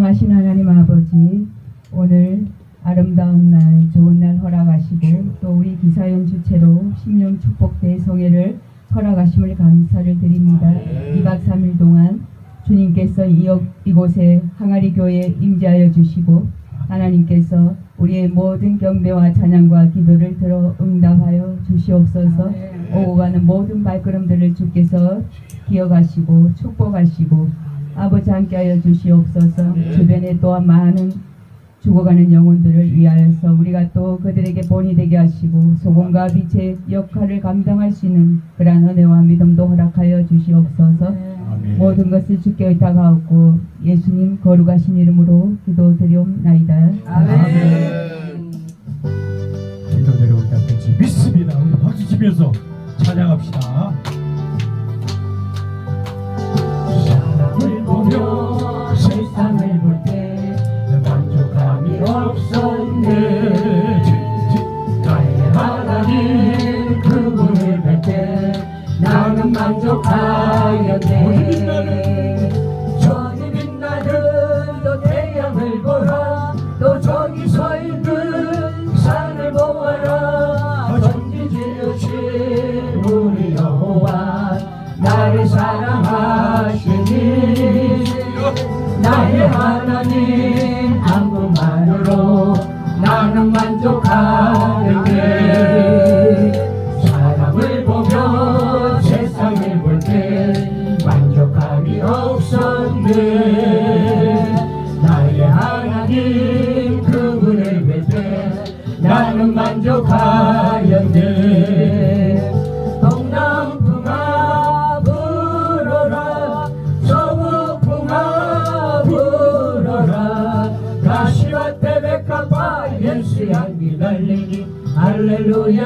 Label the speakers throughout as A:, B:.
A: 전능하신 하나님 아버지 오늘 아름다운 날 좋은 날 허락하시고 또 우리 기사연 주체로 신령 축복 대 성회를 허락하심을 감사를 드립니다. 2박 3일 동안 주님께서 이, 이곳에 항아리 교회에 임재하여 주시고 하나님께서 우리의 모든 경배와 찬양과 기도를 들어 응답하여 주시옵소서. 오고 가는 모든 발걸음들을 주께서 기억하시고 축복하시고 아버지 함께하여 주시옵소서 주변에 또한 많은 죽어가는 영혼들을 위하여서 우리가 또 그들에게 본이 되게 하시고 소금과 빛의 역할을 감당할 수 있는 그러한 은혜와 믿음도 허락하여 주시옵소서
B: 아멘.
A: 모든 것을 주께 의탁하옵고 예수님 거룩하신 이름으로 기도드리옵나이다
B: 아멘. 응답될지 믿습니다. 우리 박수 치면서 찬양합시다. 보며 세상을 볼 때 만족감이 없었네 하 예수 향기 날리니 할렐루야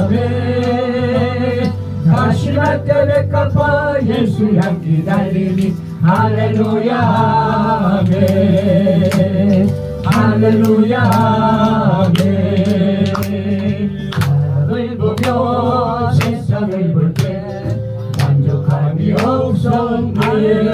B: 아멘 가시밭에 백합화 예수 향기 날리니 할렐루야 아멘 할렐루야 아멘 사랑을 보며 세상을 볼 때 만족함이 없었네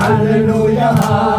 B: 날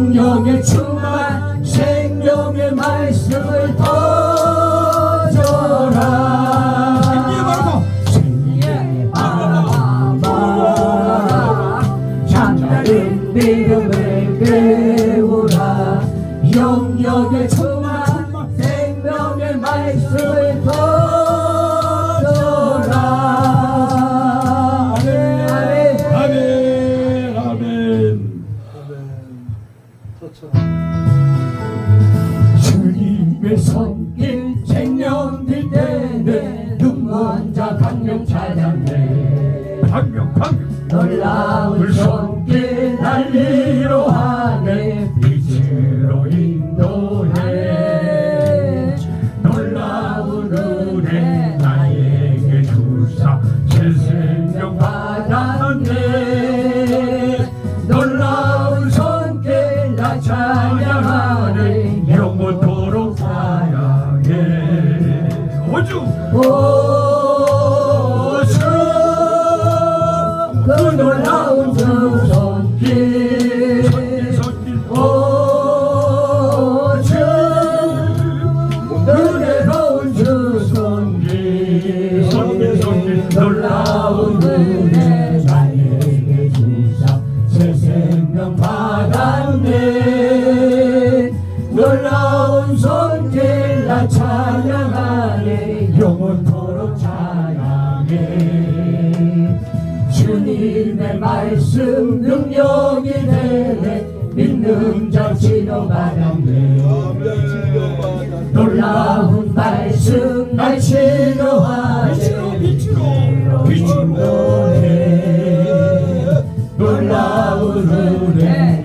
B: 同样的。mission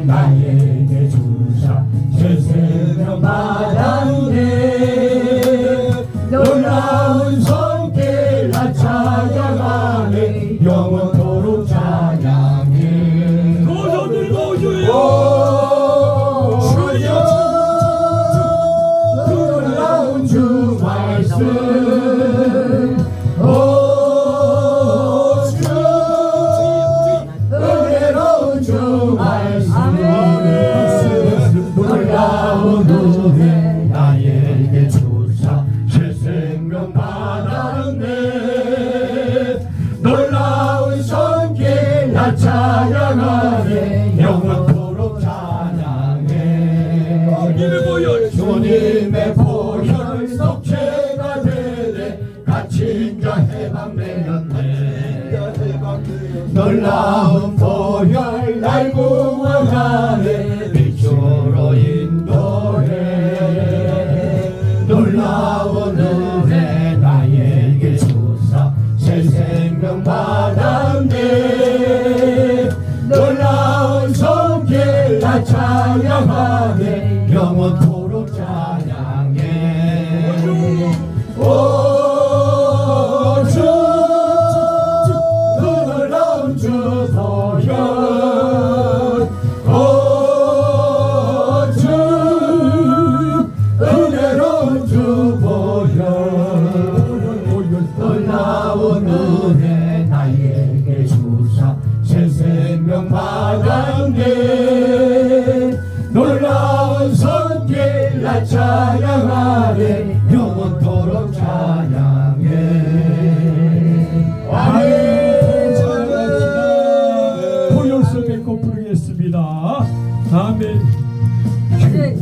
B: 나의 love.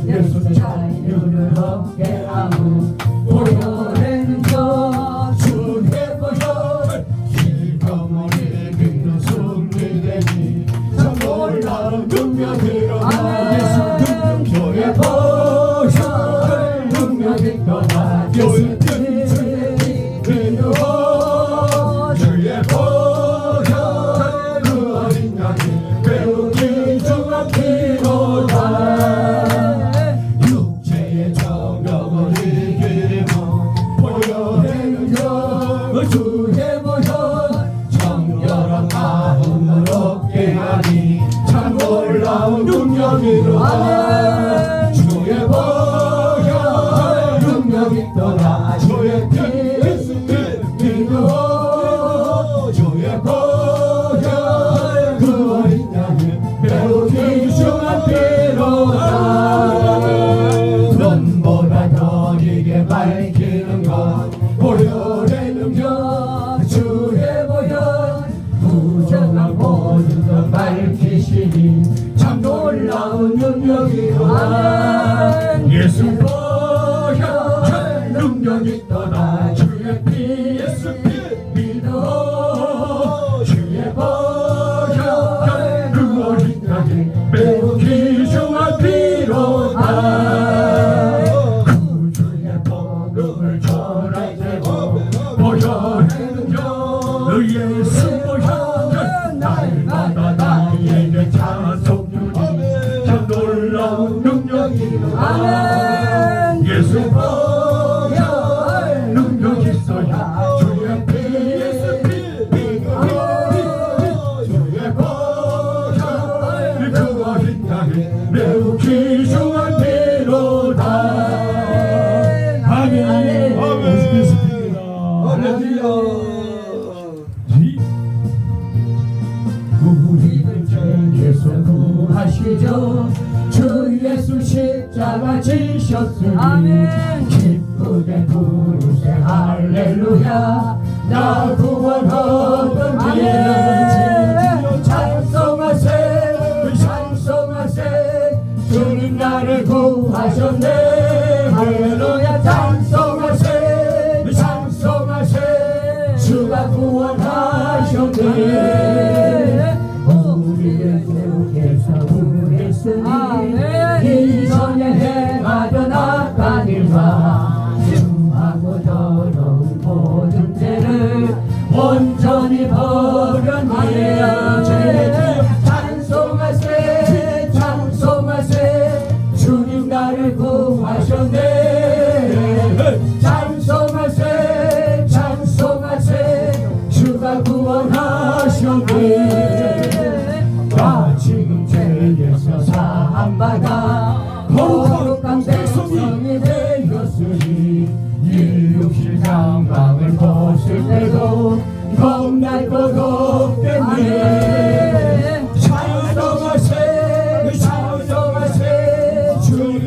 B: 예수처럼
C: 눈을
B: 높게
C: 하고 Amen. 구하시죠 주 예수 십자가 지셨으니
A: 아멘.
C: 기쁘게 부르세 할렐루야 나 구원 얻은
A: 아멘.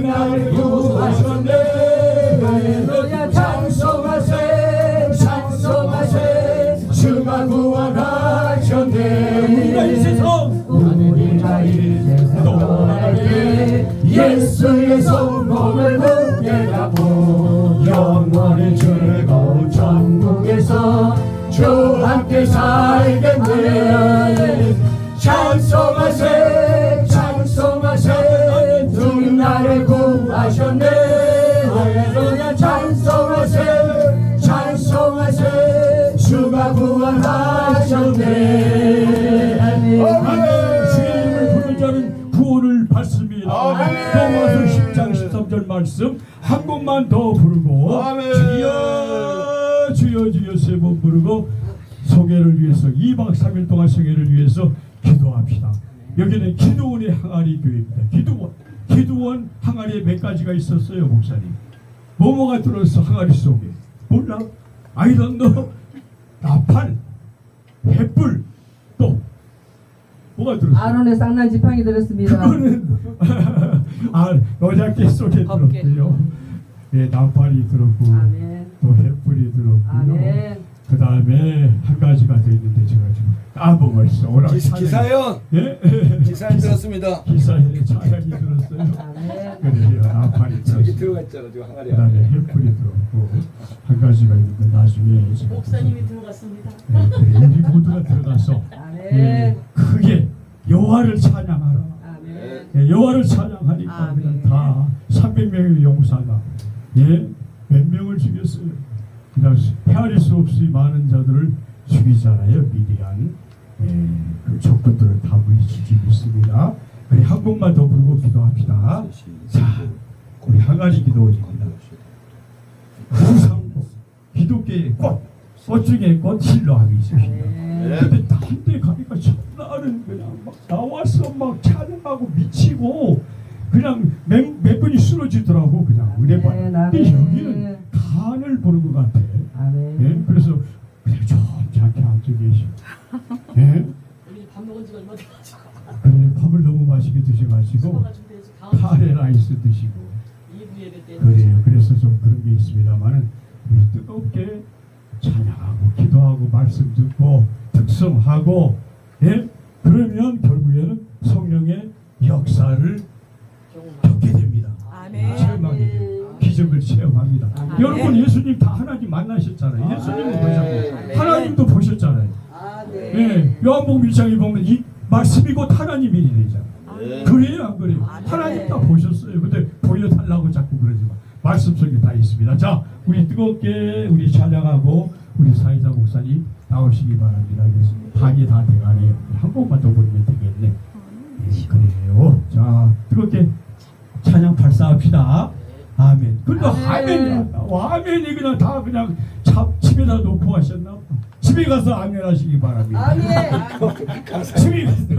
C: 나를 구하셨네 할렐루야 찬송하세 찬송하세. 주가 구원하셨네. 우리가 이 세상 우리가 이 세상 떠날 때 예수의 성공을 묻게 가고 영원히 즐거운 천국에서 주 함께 살겠네 말씀 한 곡만 더 부르고
B: 아멘.
C: 주여 주여 주여 세 번 부르고 소개를 위해서 2박 3일 동안 소개를 위해서 기도합시다. 여기는 기도원의 항아리 교회입니다. 기도원. 기도원 항아리에 몇 가지가 있었어요, 목사님. 뭐뭐가 들어서 항아리 속에? 몰라? I don't know. 나팔, 또 뭐가 들었어요?
A: 아론의 쌍난 지팡이 들었습니다.
C: 그거는 아 여자께 속에. 들었고요. 예, 나팔이 들었고
A: 아멘.
C: 또 횃불이 들었고요.
A: 아멘.
C: 그 다음에 한 가지가 더 있는데 제가 지금 까먹었어. 오라
B: 기- 기사연
C: 예?
B: 기사연 들었습니다
C: 기사에 차량이 들었어요.
A: 아멘.
C: 그래요. 나팔이
B: 저기 있잖아 지금 항아리
C: 그 다음에
B: 안에
C: 횃불이 들었고 한 가지가 있는데 나중에 제가
D: 목사님이 들어갔습니다.
C: 예, 그래, 우리 모두가 들어가서 예,
A: 아멘.
C: 크게 여호와를 찬양하라.
A: 아멘.
C: 예, 여호와를 찬양하니까. 그냥 다 300명의 용사가 예, 몇 명을 죽였어요. 그냥 헤아릴 수 없이 많은 자들을 죽이잖아요. 미디안 예, 그 적군들을 다 물리치고 있습니다. 우리 한 곡만 더 부르고 기도합시다. 자, 우리 항아리 기도입니다. 구상고 기독교의 꽃, 꽃 중에 꽃 있으십니다.
A: 아멘.
C: 근데 딴데 가니까 전날은 그냥 막 나와서 막 찬양하고 미치고 그냥 몇, 몇 분이 쓰러지더라고 그냥 은혜받
A: 아멘,
C: 근데. 여기는 간을 보는 것 같아. 예? 그래서 그냥 점잖게 앉아 계시고 예?
D: 밥 먹은 지가 얼마 돼가지고
C: 그래 밥을 너무 맛있게
D: 좀 돼서 다음
C: 카레 라이스 드시고
D: 이부 예배 때
C: 그래요 그래서 좀 그런 게 있습니다만은 우리 뜨겁게 찬양하고 기도하고 말씀 듣고 특성하고 예? 그러면 결국에는 성령의 역사를 겪게 됩니다
D: 아멘.
C: 체험하게 기적 기적을 체험합니다.
E: 아,
C: 여러분
E: 네.
C: 예수님 다 하나님 만나셨잖아요. 예수님도
B: 네.
C: 보셨고
E: 네.
C: 하나님도 보셨잖아요.
E: 아, 네.
C: 예, 요한복음 1장에 보면 이 말씀이 곧 하나님이 되잖아요.
B: 네.
C: 그래요 안 그래요?
E: 아, 네.
C: 하나님 다 보셨어요. 근데 보여달라고 자꾸 그러지만 말씀 속에 다 있습니다. 자, 우리 뜨겁게 우리 찬양하고 우리 사이사 목사님 나오시기 바랍니다. 반이 다 돼가네요. 한 번만 더 보면 되겠네. 예, 그래요. 자, 뜨겁게 찬양 발사합시다. 아멘. 안 나와. 아멘이 그냥 다 그냥 차, 집에다 놓고 가셨나 봐. 집에 가서 아멘 하시기 바랍니다.
E: 아멘.
C: 집에 가서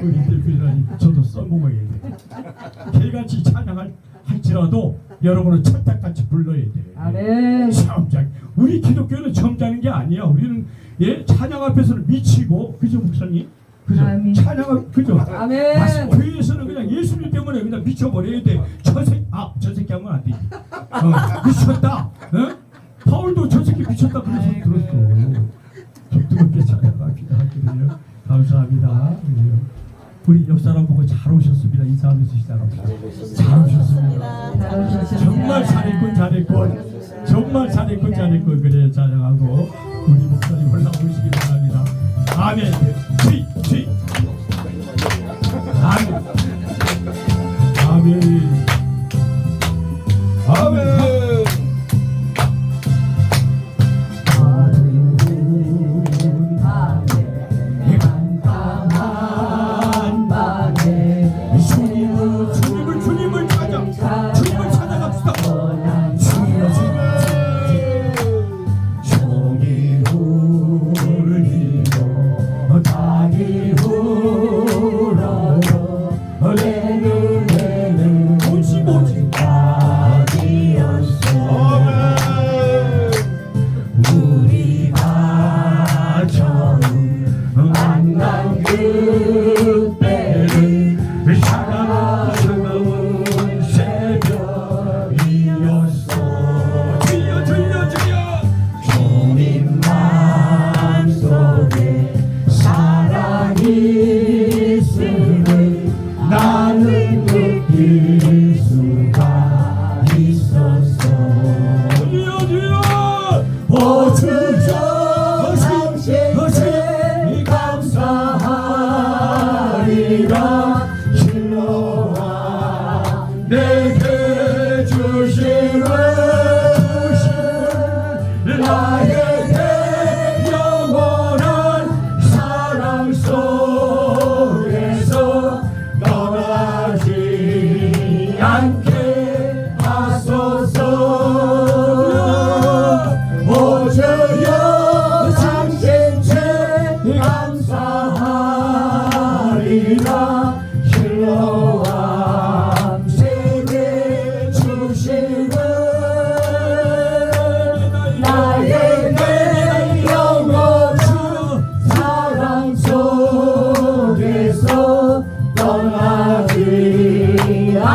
C: 우리 대표님 저도 써먹어야 돼. 개같이 찬양할 할지라도 여러분은 찰떡같이 불러야 돼.
A: 아멘.
C: 점장. 우리 기독교는 점잖은 게 아니야. 우리는 예 찬양 앞에서는 미치고 그죠 목사님? 그죠?
A: 아멘.
C: 찬양 앞 그죠?
A: 아멘.
C: 교회에서는 그냥 예수님 때문에 그냥 미쳐버려야 돼. 저 새끼 아저 새끼 하면 안 되지. 어, 미쳤다. 어? 바울도 저 새끼 미쳤다 그래서 들었어. 좀 뜨겁게 찬양합시다. 그래요. 감사합니다. 그래요. 우리 옆 사람 보고 잘 오셨습니다. 인사하면서 시작합시다. 잘 오셨습니다.
A: 잘 오셨습니다.
C: 정말 잘했군 잘했군 정말 잘했군 잘했군 그래 찬양하고 우리 목사님 올라오시기 바랍니다. 아멘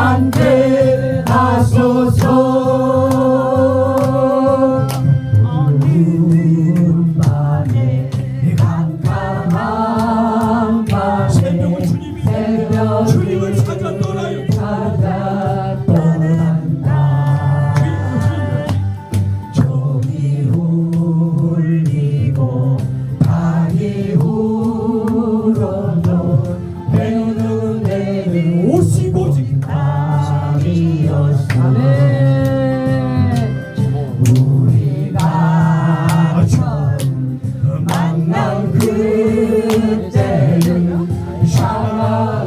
C: 떠
A: love.